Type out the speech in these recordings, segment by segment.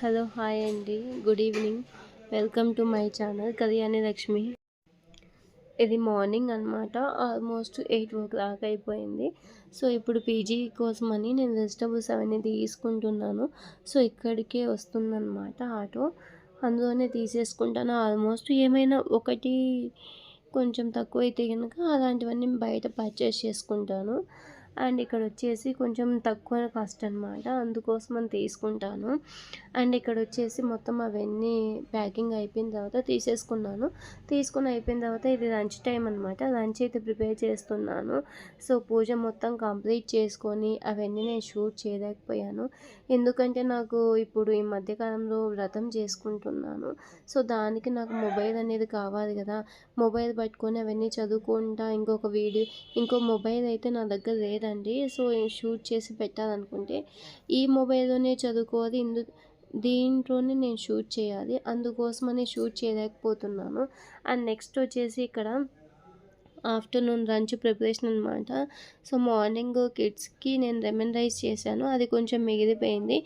Hello hi అండి. Good evening. Welcome to my channel Kalyani Lakshmi. ఇది morning అనమాట almost eight o'clock అయిపోయింది. So ఇప్పుడు PG కోసమని నేను వెజిటబుల్స్ అవన్నీ తీసుకుంటున్నాను. సో ఇక్కడికే వస్తుందన్నమాట ఆటో. అందులోనే తీసేసుకుంటాను. ఆల్మోస్ట్ ఏమైనా ఒకటి కొంచెం తక్కువ అయితే కనుక అలాంటివన్నీ బయట పర్చేస్ చేసుకుంటాను. అండ్ ఇక్కడ వచ్చేసి కొంచెం తక్కువ కాస్ట్ అనమాట అందుకోసం అని తీసుకుంటాను. అండ్ ఇక్కడ వచ్చేసి మొత్తం అవన్నీ ప్యాకింగ్ అయిపోయిన తర్వాత తీసేసుకున్నాను. తీసుకుని అయిపోయిన తర్వాత ఇది లంచ్ టైం అనమాట లంచ్ అయితే ప్రిపేర్ చేస్తున్నాను. సో పూజ మొత్తం కంప్లీట్ చేసుకొని అవన్నీ నేను షూట్ చేయలేకపోయాను. ఎందుకంటే నాకు ఇప్పుడు ఈ మధ్యకాలంలో వ్రతం చేసుకుంటున్నాను. సో దానికి నాకు మొబైల్ అనేది కావాలి కదా. మొబైల్ పట్టుకొని అవన్నీ చదువుకుంటా ఇంకొక వీడియో ఇంకో మొబైల్ అయితే నా దగ్గర లేదు లేదండి. సో షూట్ చేసి పెట్టాలనుకుంటే ఈ మొబైల్లోనే చదువుకోవాలి. ఇందు దీంట్లోనే నేను షూట్ చేయాలి. అందుకోసమని షూట్ చేయలేకపోతున్నాను. అండ్ నెక్స్ట్ వచ్చేసి ఇక్కడ ఆఫ్టర్నూన్ లంచ్ ప్రిపరేషన్ అనమాట సో మార్నింగ్ కిడ్స్కి నేను లెమన్ రైస్ చేశాను. అది కొంచెం మిగిలిపోయింది.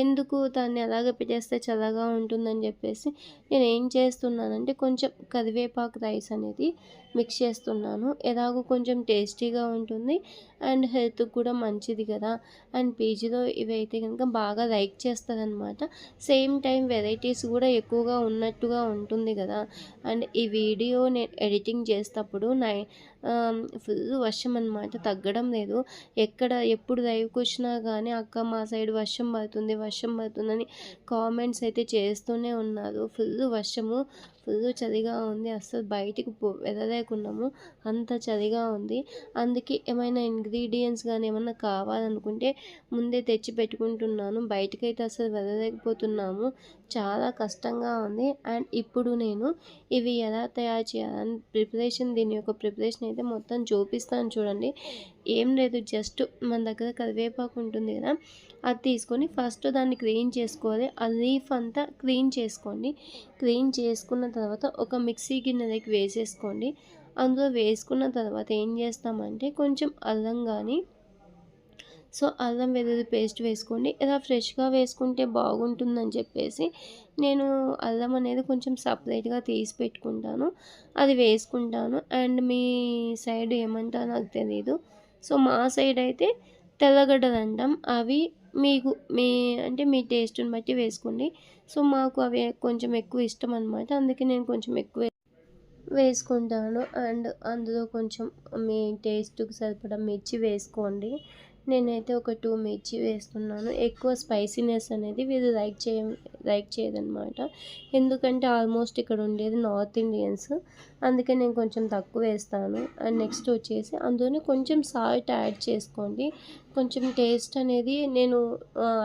ఎందుకు దాన్ని అలాగ పెట్టేస్తే చల్లగా ఉంటుందని చెప్పేసి నేను ఏం చేస్తున్నానంటే కొంచెం కరివేపాకు రైస్ అనేది మిక్స్ చేస్తున్నాను. ఎలాగో కొంచెం టేస్టీగా ఉంటుంది. అండ్ హెల్త్కి కూడా మంచిది కదా. అండ్ పీజీలో ఇవి అయితే కనుక బాగా లైక్ చేస్తారనమాట. సేమ్ టైం వెరైటీస్ కూడా ఎక్కువగా ఉన్నట్టుగా ఉంటుంది కదా. అండ్ ఈ వీడియో నేను ఎడిటింగ్ చేసేటప్పుడు నై ఫుల్ వర్షం అనమాట తగ్గడం లేదు. ఎక్కడ ఎప్పుడు లైవ్కి వచ్చినా కానీ అక్క మా సైడ్ వర్షం పడుతుంది వర్షం పడుతుందని కామెంట్స్ అయితే చేస్తూనే ఉన్నారు. ఫుల్ వర్షము. ఫుల్ చలిగా ఉంది. అస్సలు బయటికి పో వెళ్ళలేకున్నాము. అంత చలిగా ఉంది. అందుకే ఏమైనా ఇంగ్రీడియంట్స్ కానీ ఏమైనా కావాలనుకుంటే ముందే తెచ్చి పెట్టుకుంటున్నాను. బయటకైతే అసలు వెళ్ళలేకపోతున్నాము. చాలా కష్టంగా ఉంది. అండ్ ఇప్పుడు నేను ఇవి ఎలా తయారు చేయాలని ప్రిపరేషన్ దీని యొక్క ప్రిపరేషన్ అయితే మొత్తం చూపిస్తాను చూడండి. ఏం లేదు జస్ట్ మన దగ్గర కరివేపాకు ఉంటుంది కదా అది తీసుకొని ఫస్ట్ దాన్ని క్లీన్ చేసుకోవాలి. ఆ లీఫ్ అంతా క్లీన్ చేసుకోండి. క్లీన్ చేసుకున్న తర్వాత ఒక మిక్సీ గిన్నెలోకి వేసేసుకోండి. అందులో వేసుకున్న తర్వాత ఏం చేస్తామంటే కొంచెం అల్లం కానీ సో అల్లం వెల్లుల్లి పేస్ట్ వేసుకోండి. ఇలా ఫ్రెష్గా వేసుకుంటే బాగుంటుందని చెప్పేసి నేను అల్లం అనేది కొంచెం సపరేట్గా తీసి పెట్టుకుంటాను. అది వేసుకుంటాను. అండ్ మీ సైడ్ ఏమంటారో నాకు తెలీదు. సో మా సైడ్ అయితే తెల్లగడ్డలు అంటాం అవి మీకు మీ అంటే మీ టేస్ట్ని బట్టి వేసుకోండి. సో మాకు అవి కొంచెం ఎక్కువ ఇష్టం అనమాట అందుకే నేను కొంచెం ఎక్కువ వేసుకుంటాను. అండ్ అందులో కొంచెం మీ టేస్ట్కి సరిపడా మిర్చి వేసుకోండి. నేనైతే ఒక టూ మిర్చి వేస్తున్నాను. ఎక్కువ స్పైసీనెస్ అనేది వీళ్ళు లైక్ చేయ లైక్ చేయదనమాట ఎందుకంటే ఆల్మోస్ట్ ఇక్కడ ఉండేది నార్త్ ఇండియన్స్. అందుకే నేను కొంచెం తక్కువ వేస్తాను. అండ్ నెక్స్ట్ వచ్చేసి అందులోనే కొంచెం సాల్ట్ యాడ్ చేసుకోండి. కొంచెం టేస్ట్ అనేది నేను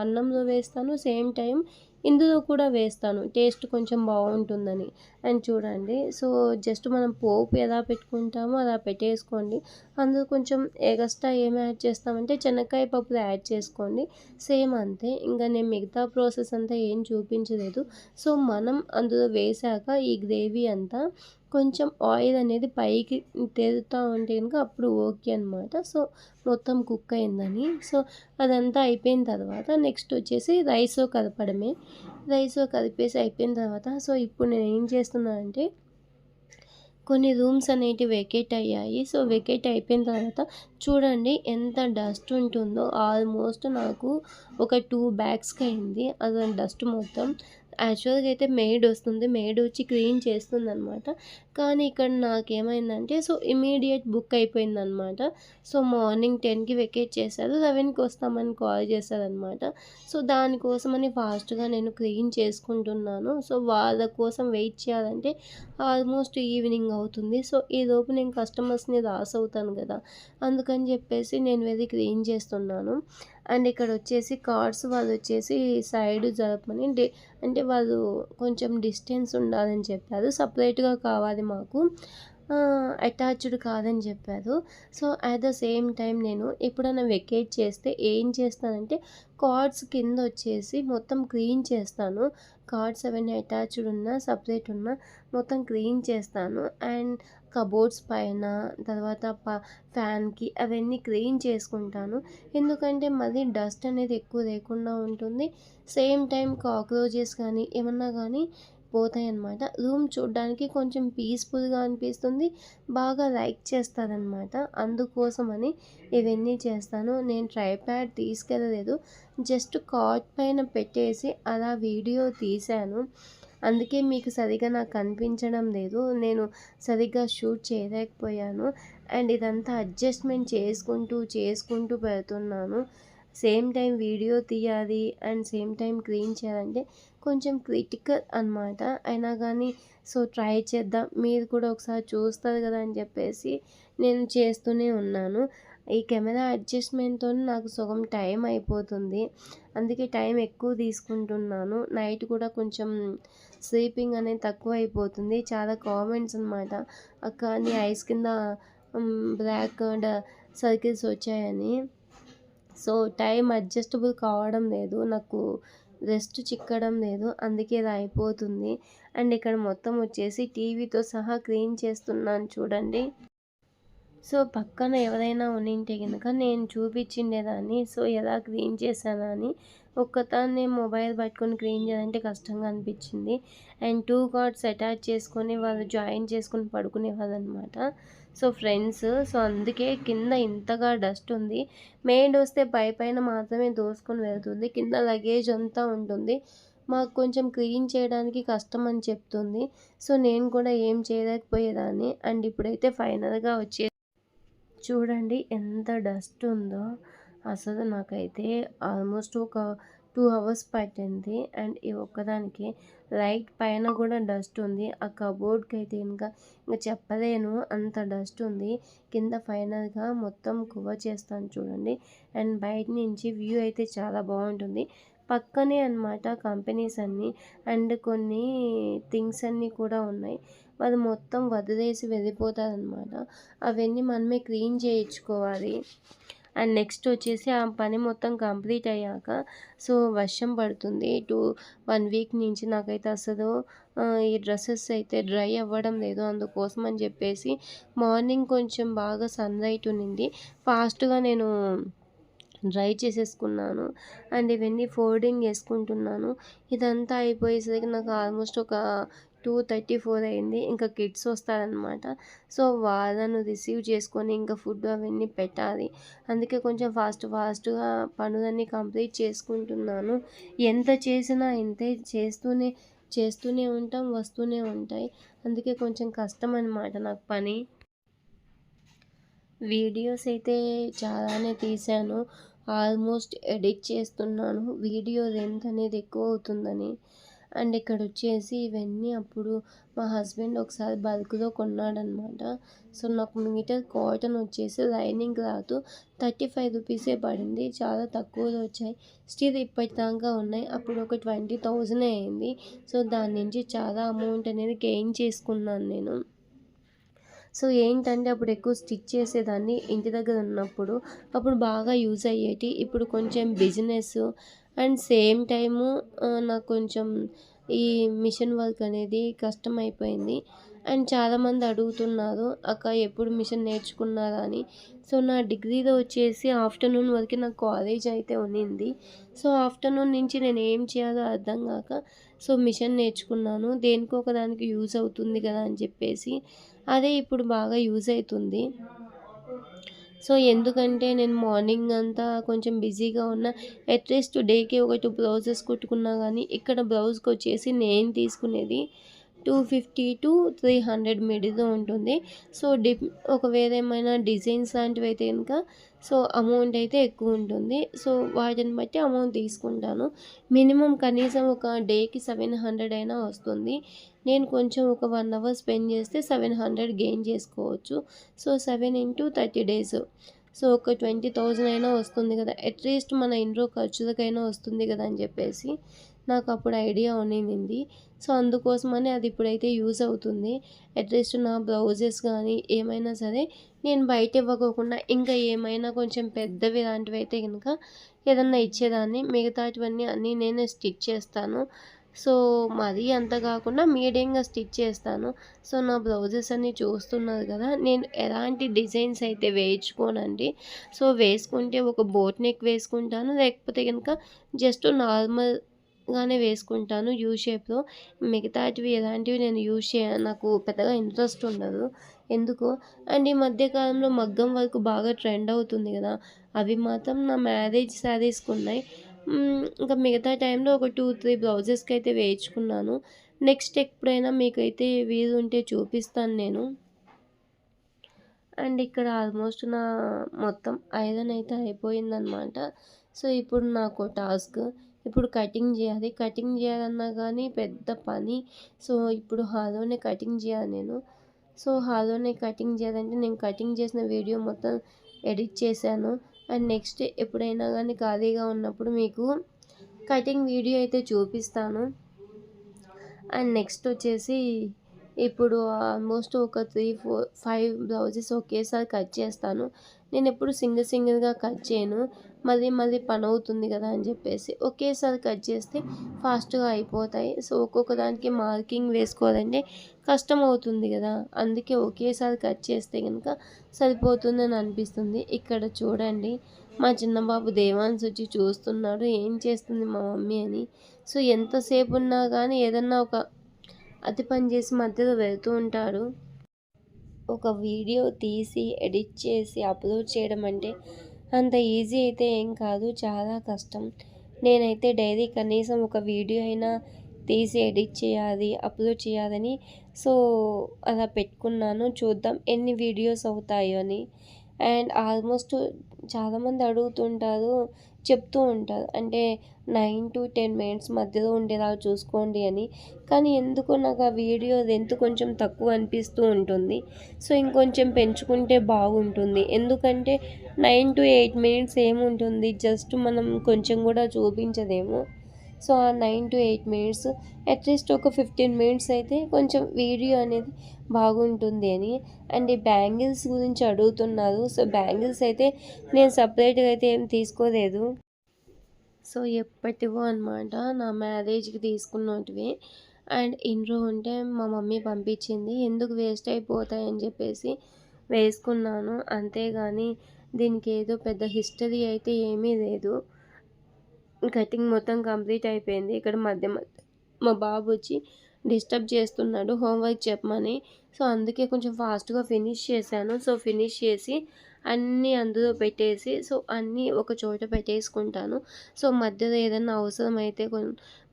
అన్నంలో వేస్తాను. సేమ్ టైం ఇందులో కూడా వేస్తాను. టేస్ట్ కొంచెం బాగుంటుందని. అండ్ చూడండి సో జస్ట్ మనం పోపు ఎలా పెట్టుకుంటామో అలా పెట్టేసుకోండి. అందులో కొంచెం ఎగస్ట్రా ఏమి యాడ్ చేస్తామంటే శనక్కాయ పప్పులు యాడ్ చేసుకోండి. సేమ్ అంతే. ఇంకా నేను మిగతా ప్రాసెస్ అంతా ఏం చూపించలేదు. సో మనం అందులో వేసాక ఈ గ్రేవీ అంతా కొంచెం ఆయిల్ అనేది పైకి తేలుతూ ఉంటే కనుక అప్పుడు ఓకే అనమాట సో మొత్తం కుక్ అయిందని. సో అదంతా అయిపోయిన తర్వాత నెక్స్ట్ వచ్చేసి రైస్ కలపడమే రైస్ కదిపేసి అయిపోయిన తర్వాత సో ఇప్పుడు నేను ఏం చేస్తున్నానంటే కొన్ని రూమ్స్ అనేటివి వెకేట్ అయ్యాయి. సో వెకేట్ అయిపోయిన తర్వాత చూడండి ఎంత డస్ట్ ఉంటుందో. ఆల్మోస్ట్ నాకు ఒక టూ బ్యాగ్స్కి అయింది. అది డస్ట్ మొత్తం యాక్చువల్గా అయితే మెయిడ్ వస్తుంది. మెయిడ్ వచ్చి క్లీన్ చేస్తుంది అనమాట కానీ ఇక్కడ నాకేమైందంటే సో ఇమీడియట్ బుక్ అయిపోయిందనమాట సో మార్నింగ్ టెన్కి వెకేట్ చేశారు. లెవెన్కి వస్తామని కాల్ చేశారనమాట సో దానికోసమని ఫాస్ట్గా నేను క్లీన్ చేసుకుంటున్నాను. సో వాళ్ళ కోసం వెయిట్ చేయాలంటే ఆల్మోస్ట్ ఈవినింగ్ అవుతుంది. సో ఈ నేను కస్టమర్స్ని రాస్ అవుతాను కదా. అందుకని చెప్పేసి నేను వెళ్ళి క్లీన్ చేస్తున్నాను. అండ్ ఇక్కడ వచ్చేసి కార్డ్స్ వాళ్ళు వచ్చేసి సైడ్ జరపమని డే అంటే వాళ్ళు కొంచెం డిస్టెన్స్ ఉండాలని చెప్పారు. సపరేట్గా కావాలి మాకు. అటాచ్డ్ కాదని చెప్పారు. So at the same time నేను ఎప్పుడైనా వెకేట్ చేస్తే ఏం చేస్తానంటే కార్డ్స్ కింద వచ్చేసి మొత్తం క్లీన్ చేస్తాను. కార్డ్స్ అవన్నీ అటాచ్డ్ ఉన్నా సపరేట్ ఉన్నా మొత్తం క్లీన్ చేస్తాను. అండ్ కబోర్డ్స్ పైన తర్వాత ప ఫ్యాన్కి అవన్నీ క్లీన్ చేసుకుంటాను. ఎందుకంటే మళ్ళీ డస్ట్ అనేది ఎక్కువ లేకుండా ఉంటుంది. సేమ్ టైం కాక్రోచెస్ కానీ ఏమన్నా కానీ పోతాయన్నమాట రూమ్ చూడడానికి కొంచెం పీస్ఫుల్గా అనిపిస్తుంది. బాగా లైక్ చేస్తారనమాట అందుకోసమని ఇవన్నీ చేస్తాను. నేను ట్రైప్యాడ్ తీసుకెళ్ళలేదు. జస్ట్ కాట్ పైన పెట్టేసి అలా వీడియో తీశాను. అందుకే మీకు సరిగా నాకు కనిపించడం లేదు. నేను సరిగ్గా షూట్ చేయలేకపోయాను. అండ్ ఇదంతా అడ్జస్ట్మెంట్ చేసుకుంటూ చేసుకుంటూ పెడుతున్నాను. సేమ్ టైం వీడియో తీయాలి అండ్ సేమ్ టైం క్లీన్ చేయాలంటే కొంచెం క్రిటికల్ అనమాట అయినా కానీ సో ట్రై చేద్దాం. మీరు కూడా ఒకసారి చూస్తారు కదా అని చెప్పేసి నేను చేస్తూనే ఉన్నాను. ఈ కెమెరా అడ్జస్ట్మెంట్తో నాకు సగం టైం అయిపోతుంది. అందుకే టైం ఎక్కువ తీసుకుంటున్నాను. నైట్ కూడా కొంచెం స్లీపింగ్ అనేది తక్కువ అయిపోతుంది. చాలా కామెంట్స్ అనమాట అక్క నీ ఐస్ కింద బ్లాక్ సర్కిల్స్ వచ్చాయని. సో టైం అడ్జస్టబుల్ కావడం లేదు నాకు రెస్ట్ చిక్కడం లేదు అందుకే ఇది అయిపోతుంది. అండ్ ఇక్కడ మొత్తం వచ్చేసి టీవీతో సహా క్లీన్ చేస్తున్నాను చూడండి. సో పక్కన ఎవరైనా ఉండింటే కనుక నేను చూపించిండేదాన్ని. సో ఎలా క్లీన్ చేశానని ఒక్కతాన్ని మొబైల్ పట్టుకొని క్లీన్ చేయాలంటే కష్టంగా అనిపించింది. అండ్ టూ కార్డ్స్ అటాచ్ చేసుకొని వాళ్ళు జాయిన్ చేసుకొని పడుకునేవాళ్ళు అనమాట సో ఫ్రెండ్స్ సో అందుకే కింద ఇంతగా డస్ట్ ఉంది. మెయిన్ వస్తే పై పైన మాత్రమే దోసుకొని వెళ్తుంది. కింద లగేజ్ అంతా ఉంటుంది. మాకు కొంచెం క్లీన్ చేయడానికి కష్టం అని చెప్తుంది. సో నేను కూడా ఏం చేయలేకపోయేదాన్ని. అండ్ ఇప్పుడైతే ఫైనల్గా వచ్చే చూడండి ఎంత డస్ట్ ఉందో. అసలు నాకైతే ఆల్మోస్ట్ ఒక టూ అవర్స్ పట్టింది. అండ్ ఈ ఒక్కదానికి లైట్ పైన కూడా డస్ట్ ఉంది. ఆ కబోర్డ్కి అయితే ఇంకా ఇంకా చెప్పలేను. అంత డస్ట్ ఉంది. కింద ఫైనల్గా మొత్తం కవర్ చేస్తాను చూడండి. అండ్ బయట నుంచి వ్యూ అయితే చాలా బాగుంటుంది. పక్కనే అనమాట కంపెనీస్ అన్నీ. అండ్ కొన్ని థింగ్స్ అన్నీ కూడా ఉన్నాయి. వాళ్ళు మొత్తం వదిలేసి వెళ్ళిపోతారనమాట అవన్నీ మనమే క్లీన్ చేయించుకోవాలి. అండ్ నెక్స్ట్ వచ్చేసి ఆ పని మొత్తం కంప్లీట్ అయ్యాక సో వర్షం పడుతుంది. టూ వన్ వీక్ నుంచి నాకైతే అసలు ఈ డ్రెస్సెస్ అయితే డ్రై అవ్వడం లేదు. అందుకోసం అని చెప్పేసి మార్నింగ్ కొంచెం బాగా సన్లైట్ ఉన్నింది. ఫాస్ట్గా నేను డ్రై చేసేసుకున్నాను. అండ్ ఇవన్నీ ఫోల్డింగ్ వేసుకుంటున్నాను ఇదంతా అయిపోయేసరికి నాకు ఆల్మోస్ట్ ఒక టూ థర్టీ ఫోర్ అయింది. ఇంకా కిడ్స్ వస్తారనమాట సో వాళ్ళను రిసీవ్ చేసుకొని ఇంకా ఫుడ్ అవన్నీ పెట్టాలి. అందుకే కొంచెం ఫాస్ట్ ఫాస్ట్గా పనులన్నీ కంప్లీట్ చేసుకుంటున్నాను. ఎంత చేసినా ఇంతే చేస్తూనే చేస్తూనే ఉంటాం వస్తూనే ఉంటాయి. అందుకే కొంచెం కష్టం అనమాట నాకు పని. వీడియోస్ అయితే చాలానే తీశాను. ఆల్మోస్ట్ ఎడిట్ చేస్తున్నాను. వీడియో లెంత్ అనేది ఎక్కువ అవుతుందని. అండ్ ఇక్కడ వచ్చేసి ఇవన్నీ అప్పుడు మా హస్బెండ్ ఒకసారి బల్క్లో కొన్నాడనమాట. సో నాకు మీటర్ కాటన్ వచ్చేసి లైనింగ్ క్లాత్ థర్టీ ఫైవ్ రూపీసే పడింది. చాలా తక్కువలో వచ్చాయి. స్టిల్ ఇప్పటిదాకా ఉన్నాయి. అప్పుడు ఒక ట్వంటీ థౌజండ్ అయింది. సో దాని నుంచి చాలా అమౌంట్ అనేది గెయిన్ చేసుకున్నాను నేను. సో ఏంటంటే అప్పుడు ఎక్కువ స్టిచ్ చేసేదాన్ని ఇంటి దగ్గర ఉన్నప్పుడు. అప్పుడు బాగా యూజ్ అయ్యేటి. ఇప్పుడు కొంచెం బిజినెస్ అండ్ సేమ్ టైము నాకు కొంచెం ఈ మిషన్ వర్క్ అనేది కష్టం అయిపోయింది అండ్ చాలామంది అడుగుతున్నారు అక్క ఎప్పుడు మిషన్ నేర్చుకున్నారా? అని. సో నా డిగ్రీలో వచ్చేసి ఆఫ్టర్నూన్ వరకు నాకు కాలేజ్ అయితే ఉన్నింది. సో ఆఫ్టర్నూన్ నుంచి నేను ఏం చేయాలో అర్థం కాక సో మిషన్ నేర్చుకున్నాను దేనికో ఒకదానికి యూజ్ అవుతుంది కదా అని చెప్పేసి అదే ఇప్పుడు బాగా యూజ్ అవుతుంది. సో ఎందుకంటే నేను మార్నింగ్ అంతా కొంచెం బిజీగా ఉన్న అట్లీస్ట్ డేకి ఒక టూ బ్లౌజెస్ కుట్టుకున్నా కానీ ఇక్కడ బ్లౌజ్కి వచ్చేసి నేను తీసుకునేది two fifty to three hundred మిడిల్లో ఉంటుంది. సో డి ఒకవేళ ఏమైనా డిజైన్స్ లాంటివి అయితే కనుక సో అమౌంట్ అయితే ఎక్కువ ఉంటుంది. సో వాటిని బట్టి అమౌంట్ తీసుకుంటాను. మినిమం కనీసం ఒక డేకి సెవెన్ హండ్రెడ్ అయినా వస్తుంది. నేను కొంచెం ఒక వన్ అవర్ స్పెండ్ చేస్తే సెవెన్ హండ్రెడ్ గెయిన్ చేసుకోవచ్చు. So seven into thirty days. So ఒక ట్వంటీ థౌజండ్ అయినా వస్తుంది కదా. అట్లీస్ట్ మన ఇంట్లో ఖర్చులకైనా వస్తుంది కదా అని చెప్పేసి నాకు అప్పుడు ఐడియా ఉన్నింది. సో అందుకోసమని అది ఇప్పుడైతే యూజ్ అవుతుంది. అట్లీస్ట్ నా బ్లౌజెస్ కానీ ఏమైనా సరే నేను బయట ఇవ్వకోకుండా ఇంకా ఏమైనా కొంచెం పెద్దవి లాంటివి అయితే కనుక ఏదన్నా ఇచ్చేదాన్ని. మిగతాటివన్నీ అన్నీ నేనే స్టిచ్ చేస్తాను. సో మరీ అంత కాకుండా మీడియంగా స్టిచ్ చేస్తాను. సో నా బ్లౌజెస్ అన్నీ చూస్తున్నారు కదా నేను ఎలాంటి డిజైన్స్ అయితే వేయించుకోనండి. సో వేసుకుంటే ఒక బోట్ నెక్ వేసుకుంటాను లేకపోతే కనుక జస్ట్ నార్మల్గానే వేసుకుంటాను యూ షేప్లో. మిగతాటివి ఎలాంటివి నేను యూజ్ చేయ నాకు పెద్దగా ఇంట్రెస్ట్ ఉండదు. ఎందుకు? అండ్ ఈ మధ్యకాలంలో మగ్గం వరకు బాగా ట్రెండ్ అవుతుంది కదా అవి మాత్రం నా మ్యారేజ్ శారీస్కి ఉన్నాయి ఇంకా మిగతా టైంలో ఒక టూ త్రీ బ్లౌజెస్కి అయితే వేయించుకున్నాను. నెక్స్ట్ ఎప్పుడైనా మీకైతే వీలు ఉంటే చూపిస్తాను నేను. అండ్ ఇక్కడ ఆల్మోస్ట్ నా మొత్తం ఐరన్ అయితే అయిపోయిందనమాట. సో ఇప్పుడు నాకు టాస్క్ ఇప్పుడు కటింగ్ చేయాలి. కటింగ్ చేయాలన్నా కానీ పెద్ద పని. సో ఇప్పుడు హాలోనే కటింగ్ చేయాలి నేను. సో హాలోనే కటింగ్ చేయాలంటే నేను కటింగ్ చేసిన వీడియో మొత్తం ఎడిట్ చేశాను. అండ్ నెక్స్ట్ ఎప్పుడైనా కానీ ఖాళీగా ఉన్నప్పుడు మీకు కటింగ్ వీడియో అయితే చూపిస్తాను. అండ్ నెక్స్ట్ వచ్చేసి ఇప్పుడు ఆల్మోస్ట్ ఒక త్రీ ఫోర్ ఫైవ్ బ్లౌజెస్ ఒకేసారి కట్ చేస్తాను. నేను ఎప్పుడు సింగిల్ సింగిల్గా కట్ చేయను. మళ్ళీ మళ్ళీ పని అవుతుంది కదా అని చెప్పేసి ఒకేసారి కట్ చేస్తే ఫాస్ట్గా అయిపోతాయి. సో ఒక్కొక్క దానికి మార్కింగ్ వేసుకోవాలంటే కష్టం అవుతుంది కదా. అందుకే ఒకేసారి కట్ చేస్తే కనుక సరిపోతుందని అనిపిస్తుంది. ఇక్కడ చూడండి మా చిన్నబాబు దేవాన్స్ వచ్చి చూస్తున్నాడు ఏం చేస్తుంది మా మమ్మీ అని. సో ఎంతసేపు ఉన్నా కానీ ఏదన్నా ఒక అతి పని చేసి మధ్యలో వెళ్తూ ఉంటాడు. ఒక వీడియో తీసి ఎడిట్ చేసి అప్లోడ్ చేయడం అంటే అంత ఈజీ అయితే ఏం కాదు చాలా కష్టం. నేనైతే డైలీ కనీసం ఒక వీడియో అయినా తీసి ఎడిట్ చేయాలి అప్లోడ్ చేయాలని. సో అలా పెట్టుకున్నాను. చూద్దాం ఎన్ని వీడియోస్ అవుతాయో అని అండ్ ఆల్మోస్ట్ చాలామంది అడుగుతుంటారు చెప్తూ ఉంటారు. అంటే నైన్ టు టెన్ మినిట్స్ మధ్యలో ఉండేలా చూసుకోండి అని. కానీ ఎందుకో నాకు ఆ వీడియో లెంత్ కొంచెం తక్కువ అనిపిస్తూ ఉంటుంది. సో ఇంకొంచెం పెంచుకుంటే బాగుంటుంది. ఎందుకంటే నైన్ టు ఎయిట్ మినిట్స్ ఏముంటుంది? జస్ట్ మనం కొంచెం కూడా చూపించదేమో. సో ఆ nine to eight minutes at least ఒక ఫిఫ్టీన్ మినిట్స్ అయితే కొంచెం వీడియో అనేది బాగుంటుంది అని. అండ్ ఈ బ్యాంగిల్స్ గురించి అడుగుతున్నారు. సో బ్యాంగిల్స్ అయితే నేను సపరేట్గా అయితే ఏం తీసుకోలేదు. సో ఎప్పటివో అనమాట నా మ్యారేజ్కి తీసుకున్నటివి అండ్ ఇంట్లో ఉంటే మా మమ్మీ పంపించింది. ఎందుకు వేస్ట్ అయిపోతాయని చెప్పేసి వేసుకున్నాను. అంతేగాని దీనికి ఏదో పెద్ద హిస్టరీ అయితే ఏమీ లేదు. కటింగ్ మొత్తం కంప్లీట్ అయిపోయింది. ఇక్కడ మధ్య మా బాబు వచ్చి డిస్టర్బ్ చేస్తున్నాడు హోంవర్క్ చెప్పమని. సో అందుకే కొంచెం ఫాస్ట్గా ఫినిష్ చేశాను. సో ఫినిష్ చేసి అన్నీ అందులో పెట్టేసి సో అన్నీ ఒక చోట పెట్టేసుకుంటాను. సో మధ్యలో ఏదైనా అవసరం అయితే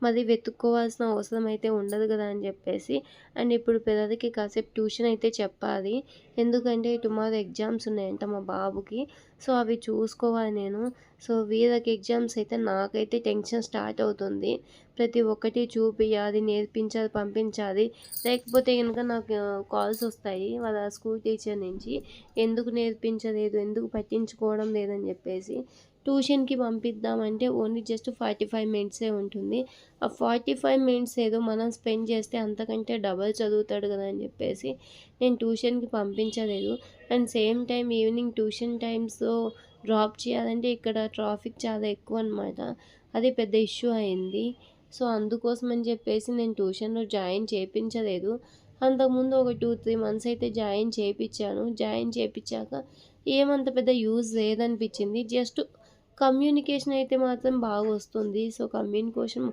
మరి వెతుక్కోవాల్సిన అవసరం అయితే ఉండదు కదా అని చెప్పేసి. అండ్ ఇప్పుడు పిల్లలకి కాసేపు ట్యూషన్ అయితే చెప్పాలి. ఎందుకంటే టుమారో ఎగ్జామ్స్ ఉన్నాయంట మా బాబుకి. సో అవి చూసుకోవాలి నేను. సో వీళ్ళకి ఎగ్జామ్స్ అయితే నాకైతే టెన్షన్ స్టార్ట్ అవుతుంది. ప్రతి ఒక్కటి చూపించాలి నేర్పించాలి పంపించాలి. లేకపోతే కనుక నాకు కాల్స్ వస్తాయి వాళ్ళ స్కూల్ టీచర్ నుంచి. ఎందుకు నేర్పించలేదు ఎందుకు పట్టించుకోవడం లేదని చెప్పేసి. ట్యూషన్కి పంపిద్దామంటే ఓన్లీ జస్ట్ ఫార్టీ ఫైవ్ మినిట్సే ఉంటుంది. ఆ ఫార్టీ ఫైవ్ మినిట్స్ ఏదో మనం స్పెండ్ చేస్తే అంతకంటే డబల్ చదువుతాడు కదా అని చెప్పేసి నేను ట్యూషన్కి పంపించలేదు. And same time evening tuition టైమ్స్లో డ్రాప్ చేయాలంటే ఇక్కడ ట్రాఫిక్ చాలా ఎక్కువ అనమాట అది పెద్ద ఇష్యూ అయింది. సో అందుకోసం అని చెప్పేసి నేను ట్యూషన్లో జాయిన్ చేయించలేదు అంతకుముందు ఒక టూ త్రీ మంత్స్ అయితే జాయిన్ చేయించాను జాయిన్ చేయించాక ఏమంత పెద్ద యూజ్ లేదనిపించింది. జస్ట్ కమ్యూనికేషన్ అయితే మాత్రం బాగా వస్తుంది. సో కమ్యూనికేషన్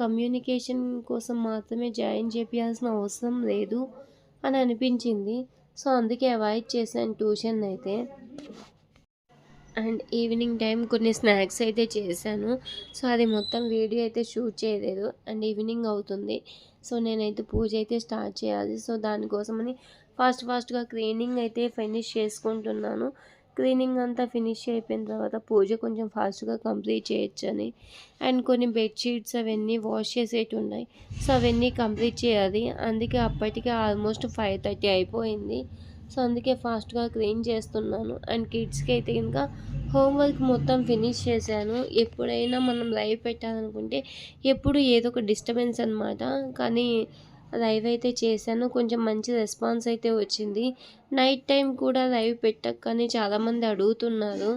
కమ్యూనికేషన్ కోసం మాత్రమే జాయిన్ చేయాల్సిన అవసరం లేదు అని అనిపించింది. సో అందుకే అవాయిడ్ చేశాను ట్యూషన్ అయితే. అండ్ ఈవినింగ్ టైం కొన్ని స్నాక్స్ అయితే చేశాను. సో అది మొత్తం వీడియో అయితే షూట్ చేయలేదు. అండ్ ఈవినింగ్ అవుతుంది. సో నేనైతే పూజ అయితే స్టార్ట్ చేయాలి. సో దానికోసమని ఫాస్ట్ ఫాస్ట్గా క్లీనింగ్ అయితే ఫినిష్ చేసుకుంటున్నాను. క్లీనింగ్ అంతా ఫినిష్ అయిపోయిన తర్వాత పూజ కొంచెం ఫాస్ట్గా కంప్లీట్ చేయొచ్చని. అండ్ కొన్ని బెడ్షీట్స్ అవన్నీ వాష్ చేసేటి ఉన్నాయి. సో అవన్నీ కంప్లీట్ చేయాలి. అందుకే అప్పటికే ఆల్మోస్ట్ ఫైవ్ థర్టీ అయిపోయింది. సో అందుకే ఫాస్ట్గా క్లీన్ చేస్తున్నాను. అండ్ కిడ్స్కి అయితే ఇంకా హోంవర్క్ మొత్తం ఫినిష్ చేశాను. ఎప్పుడైనా మనం లైవ్ పెట్టాలనుకుంటే ఎప్పుడు ఏదో ఒక డిస్టర్బెన్స్ అనమాట కానీ లైవ్ అయితే చేశాను. కొంచెం మంచి రెస్పాన్స్ అయితే వచ్చింది. నైట్ టైం కూడా లైవ్ పెట్టకని చాలామంది అడుగుతున్నారు.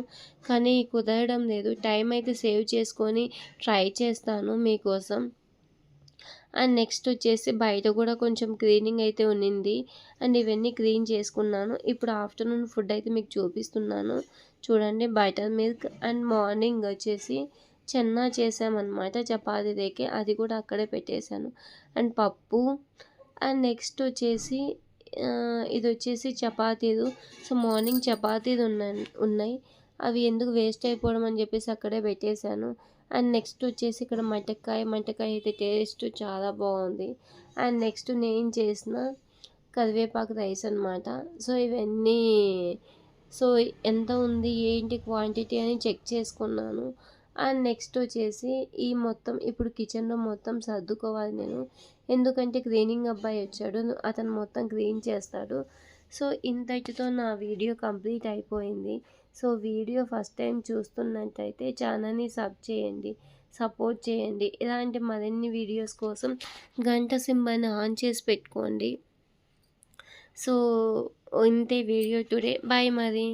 కానీ కుదరడం లేదు. టైం అయితే సేవ్ చేసుకొని ట్రై చేస్తాను మీకోసం. అండ్ నెక్స్ట్ వచ్చేసి బయట కూడా కొంచెం క్లీనింగ్ అయితే ఉన్నింది. అండ్ ఇవన్నీ క్లీన్ చేసుకున్నాను. ఇప్పుడు ఆఫ్టర్నూన్ ఫుడ్ అయితే మీకు చూపిస్తున్నాను. చూడండి బటర్ మిల్క్ అండ్ మార్నింగ్ వచ్చేసి చెన్నా చేసామన్నమాట చపాతీలోకి అది కూడా అక్కడే పెట్టేశాను. అండ్ పప్పు. అండ్ నెక్స్ట్ వచ్చేసి ఇది వచ్చేసి చపాతీలు. సో మార్నింగ్ చపాతీలు ఉన్నాయి ఉన్నాయి. అవి ఎందుకు వేస్ట్ అయిపోవడం అని చెప్పేసి అక్కడే పెట్టేశాను. అండ్ నెక్స్ట్ వచ్చేసి ఇక్కడ మటకాయ. మటకాయ అయితే టేస్ట్ చాలా బాగుంది. అండ్ నెక్స్ట్ నేను చేసిన కరివేపాకు రైస్ అనమాట సో ఇవన్నీ సో ఎంత ఉంది ఏంటి క్వాంటిటీ అని చెక్ చేసుకున్నాను. అండ్ నెక్స్ట్ వచ్చేసి ఈ మొత్తం ఇప్పుడు కిచెన్లో మొత్తం సర్దుకోవాలి నేను. ఎందుకంటే క్లీనింగ్ అబ్బాయి వచ్చాడు అతను మొత్తం క్లీన్ చేస్తాడు. సో ఇంతటితో నా వీడియో కంప్లీట్ అయిపోయింది. సో వీడియో ఫస్ట్ టైం చూస్తున్నట్టయితే ఛానల్ని సబ్ చేయండి సపోర్ట్ చేయండి. ఇలాంటి మరిన్ని వీడియోస్ కోసం గంట సింబల్ని ఆన్ చేసి పెట్టుకోండి. సో ఇంతే వీడియో టుడే. బాయ్ మరి.